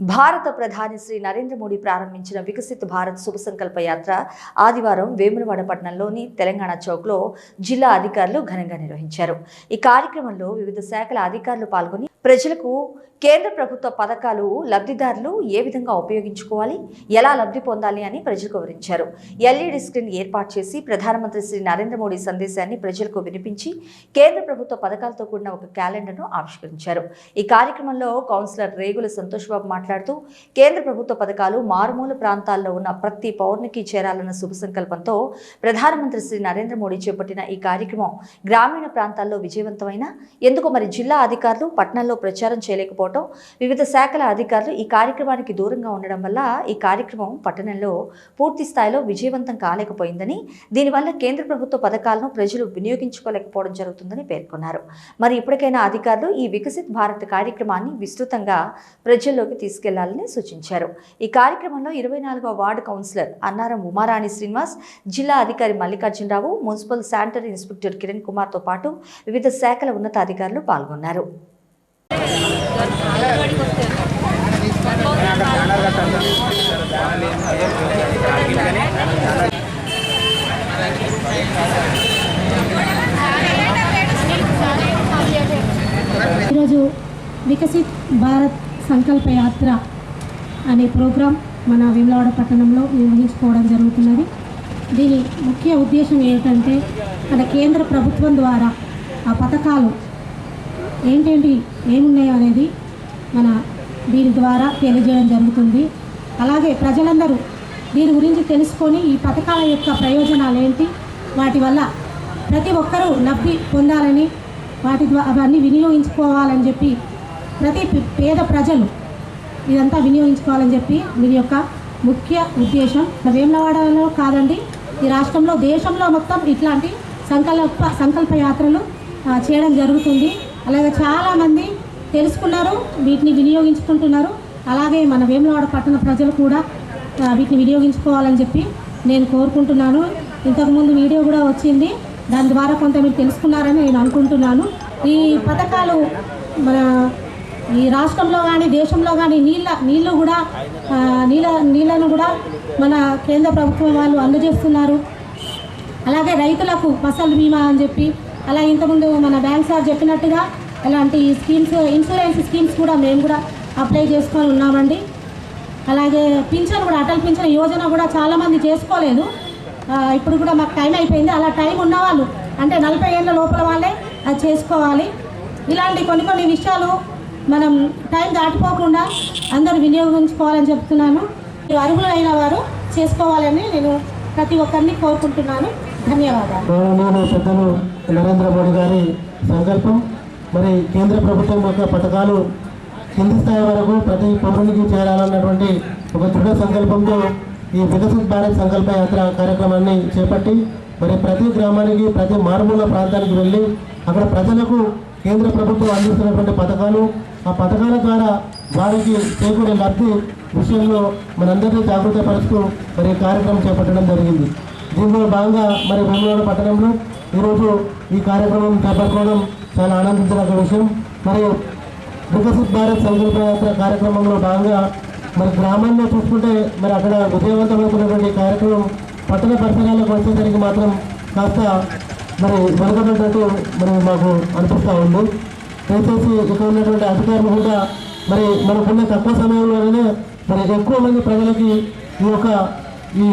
భారత ప్రధాని శ్రీ నరేంద్ర మోడీ ప్రారంభించిన వికసిత్ భారత్ శుభ సంకల్ప యాత్ర ఆదివారం వేములవాడ పట్టణంలోని తెలంగాణ చౌక్లో జిల్లా అధికారులు ఘనంగా నిర్వహించారు. ఈ కార్యక్రమంలో వివిధ శాఖల అధికారులు పాల్గొని ప్రజలకు కేంద్ర ప్రభుత్వ పథకాలు లబ్ధిదారులు ఏ విధంగా ఉపయోగించుకోవాలి ఎలా లబ్ధి పొందాలి అని ప్రజలకు వివరించారు. ఎల్ఈడి స్క్రీన్ ఏర్పాటు చేసి ప్రధానమంత్రి శ్రీ నరేంద్ర మోడీ సందేశాన్ని ప్రజలకు వినిపించి కేంద్ర ప్రభుత్వ పథకాలతో కూడిన ఒక క్యాలెండర్ను ఆవిష్కరించారు. ఈ కార్యక్రమంలో కౌన్సిలర్ రేగుల సంతోష్ బాబు మాట్లాడుతూ కేంద్ర ప్రభుత్వ పథకాలు మారుమూల ప్రాంతాల్లో ఉన్న ప్రతి పౌరునికి చేరాలన్న శుభ సంకల్పంతో ప్రధానమంత్రి శ్రీ నరేంద్ర మోడీ చేపట్టిన ఈ కార్యక్రమం గ్రామీణ ప్రాంతాల్లో విజయవంతమైన ఎందుకు మరి జిల్లా అధికారులు రాష్ట్రాల్లో ప్రచారం చేయలేకపోవడం వివిధ శాఖల అధికారులు ఈ కార్యక్రమానికి దూరంగా ఉండడం వల్ల ఈ కార్యక్రమం పట్టణంలో పూర్తి స్థాయిలో విజయవంతం కాలేకపోయిందని దీనివల్ల కేంద్ర ప్రభుత్వ పథకాలను ప్రజలు వినియోగించుకోలేకపోవడం జరుగుతుందని పేర్కొన్నారు. మరి ఇప్పటికైనా అధికారులు ఈ వికసిత్ భారత్ కార్యక్రమాన్ని విస్తృతంగా ప్రజల్లోకి తీసుకెళ్ళాలని సూచించారు. ఈ కార్యక్రమంలో ఇరవై నాలుగవ వార్డు కౌన్సిలర్ అన్నారం ఉమారాణి శ్రీనివాస్ జిల్లా అధికారి Mallikarjuna Rao municipal sanitary inspector Kiran కుమార్తో పాటు వివిధ శాఖల ఉన్నతాధికారులు పాల్గొన్నారు. ఈరోజు వికసిత్ భారత్ సంకల్ప యాత్ర అనే ప్రోగ్రాం మన విమలవాడ పట్టణంలో నిర్వహించుకోవడం జరుగుతున్నది. దీని ముఖ్య ఉద్దేశం ఏంటంటే మన కేంద్ర ప్రభుత్వం ద్వారా ఆ పథకాలు ఏంటేంటి ఏమున్నాయో అనేది మన దీని ద్వారా తెలియజేయడం జరుగుతుంది. అలాగే ప్రజలందరూ దీని గురించి తెలుసుకొని ఈ పథకాల యొక్క ప్రయోజనాలు ఏంటి వాటి వల్ల ప్రతి ఒక్కరూ లబ్ధి పొందాలని వాటి ద్వారా అవన్నీ వినియోగించుకోవాలని చెప్పి ప్రతి పేద ప్రజలు ఇదంతా వినియోగించుకోవాలని చెప్పి దీని యొక్క ముఖ్య ఉద్దేశం. వేములవాడలో కాదండి ఈ రాష్ట్రంలో దేశంలో మొత్తం ఇట్లాంటి సంకల్ప సంకల్ప యాత్రలు చేయడం జరుగుతుంది. అలాగే చాలామంది తెలుసుకున్నారు వీటిని వినియోగించుకుంటున్నారు. అలాగే మన వేములవాడ పట్టణ ప్రజలు కూడా వీటిని వినియోగించుకోవాలని చెప్పి నేను కోరుకుంటున్నాను. ఇంతకుముందు వీడియో కూడా వచ్చింది. దాని ద్వారా కొంత మీరు తెలుసుకున్నారని నేను అనుకుంటున్నాను. ఈ పథకాలు మన ఈ రాష్ట్రంలో కానీ దేశంలో కానీ నీళ్ళ నీళ్ళు కూడా నీళ్ళ నీళ్ళను కూడా మన కేంద్ర ప్రభుత్వం వాళ్ళు అందజేస్తున్నారు. అలాగే రైతులకు ఫసల్ బీమా అని చెప్పి అలా ఇంతకుముందు మన బ్యాంక్ సార్ చెప్పినట్టుగా అలాంటి స్కీమ్స్ ఇన్సూరెన్స్ స్కీమ్స్ కూడా మేము కూడా అప్లై చేసుకొని ఉన్నామండి. అలాగే పింఛన్ కూడా అటల్ పింఛన్ యోజన కూడా చాలామంది చేసుకోలేదు. ఇప్పుడు కూడా మాకు టైం అయిపోయింది. అలా టైం ఉన్నవాళ్ళు అంటే నలభై ఏళ్ళ లోపల వాళ్ళే అది చేసుకోవాలి. ఇలాంటి కొన్ని కొన్ని విషయాలు మనం టైం దాటిపోకుండా అందరూ వినియోగించుకోవాలని చెప్తున్నాను. అర్హులైన వారు చేసుకోవాలని నేను ప్రతి ఒక్కరిని కోరుకుంటున్నాను. ధన్యవాదాలు. పెద్దలు నరేంద్ర మోడీ గారి సంకల్పం. మరి కేంద్ర ప్రభుత్వం యొక్క పథకాలు కింది స్థాయి వరకు ప్రతి పౌరునికి చేరాలన్నటువంటి ఒక దృఢ సంకల్పంతో ఈ వికసిత్ భారత్ సంకల్ప యాత్ర కార్యక్రమాన్ని చేపట్టి మరి ప్రతి గ్రామానికి ప్రతి మారుమూల ప్రాంతానికి వెళ్ళి అక్కడ ప్రజలకు కేంద్ర ప్రభుత్వం అందిస్తున్నటువంటి పథకాలు ఆ పథకాల ద్వారా వారికి చేకూరే లబ్ధి విషయంలో మనందరినీ జాగృతపరుస్తూ మరి కార్యక్రమం చేపట్టడం జరిగింది. దీనిలో భాగంగా మరి వేములవాడ పట్టణంలో ఈరోజు ఈ కార్యక్రమం చేపట్టుకోవడం చాలా ఆనందించిన విషయం. మరి వికసిత్ భారత్ సంకల్ప యాత్ర కార్యక్రమంలో భాగంగా మరి గ్రామాల్లో చూసుకుంటే మరి అక్కడ విజయవంతమవుతున్నటువంటి కార్యక్రమం పట్టణ పరిసరాలకు వచ్చేసరికి మాత్రం కాస్త మరి వెనుకబడినట్టు మరి మాకు అనిపిస్తూ ఉంది. దయచేసి ఇక్కడ ఉన్నటువంటి అధికారులు కూడా మరి మనకున్న తక్కువ సమయంలోనే మరి ఎక్కువ మంది ప్రజలకి ఈ యొక్క ఈ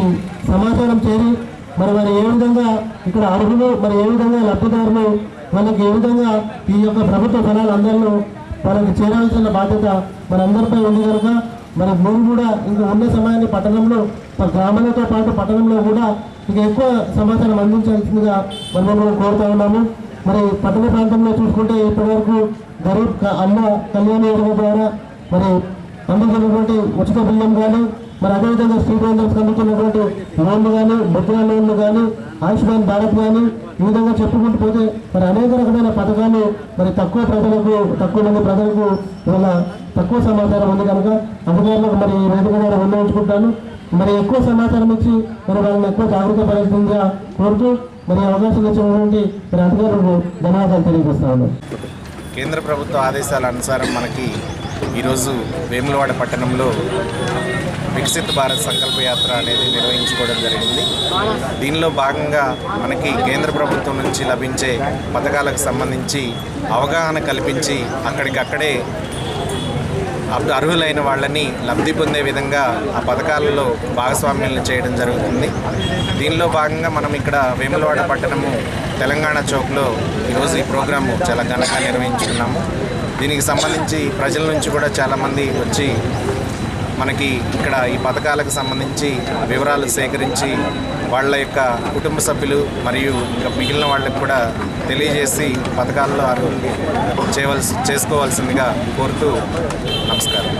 సమాచారం చేరి మరి మరి ఏ విధంగా ఇక్కడ అర్హులు మరి ఏ విధంగా లబ్ధిదారులు వాళ్ళకి ఏ విధంగా ఈ యొక్క ప్రభుత్వ ఫలాలు అందరిలో వాళ్ళకి చేరాల్సిన బాధ్యత మనందరిపై ఉంది కనుక మన భూమి కూడా ఇంకా ఉన్న సమయాన్ని పట్టణంలో మన గ్రామాలతో పాటు పట్టణంలో కూడా ఇంకా ఎక్కువ సమాచారం అందించాల్సిందిగా మనం మనం కోరుతా ఉన్నాము. మరి పట్టణ ప్రాంతంలో చూసుకుంటే ఇప్పటివరకు గరీబ్ అన్న కళ్యాణ యోజన ద్వారా మరి అందుతున్నటువంటి ఉచిత బిల్లం కానీ మరి అదేవిధంగా స్ట్రీట్ వెండర్స్ అందుతున్నటువంటి లోన్లు కానీ ముద్రా లోన్లు కానీ ఆయుష్మాన్ భారత్ కానీ ఈ విధంగా చెప్పుకుంటూ పోతే మరి అనేక రకమైన పథకాలు మరి తక్కువ ప్రజలకు తక్కువ మంది ప్రజలకు ఇవాళ తక్కువ సమాచారం ఉంది కనుక అధికారులకు మరి ఈ వేదిక ద్వారా విన్నవించుకుంటాను. మరి ఎక్కువ సమాచారం ఇచ్చి మరి వాళ్ళని ఎక్కువ జాగ్రత్త పడాల్సిందిగా కోరుతూ మరి అవకాశం ఇచ్చినటువంటి మరి అధికారులకు ధన్యవాదాలు తెలియజేస్తాను కేంద్ర ప్రభుత్వ ఆదేశాల అనుసారం మనకి ఈరోజు వేములవాడ పట్టణంలో వికసిత్ భారత్ సంకల్ప యాత్ర అనేది నిర్వహించుకోవడం జరిగింది. దీనిలో భాగంగా మనకి కేంద్ర ప్రభుత్వం నుంచి లభించే పథకాలకు సంబంధించి అవగాహన కల్పించి అక్కడికక్కడే అర్హులైన వాళ్ళని లబ్ధి పొందే విధంగా ఆ పథకాలలో భాగస్వామ్యాలను చేయడం జరుగుతుంది. దీనిలో భాగంగా మనం ఇక్కడ వేములవాడ పట్టణము తెలంగాణ చౌక్లో ఈరోజు ఈ ప్రోగ్రాము చాలా ఘనంగా నిర్వహించుకున్నాము. దీనికి సంబంధించి ప్రజల నుంచి కూడా చాలామంది వచ్చి మనకి ఇక్కడ ఈ పథకాలకు సంబంధించి వివరాలు సేకరించి వాళ్ళ యొక్క కుటుంబ సభ్యులు మరియు ఇంకా మిగిలిన వాళ్ళకి కూడా తెలియజేసి పథకాల్లో అర్హులు చేయవలసి చేసుకోవాల్సిందిగా కోరుతూ నమస్కారం.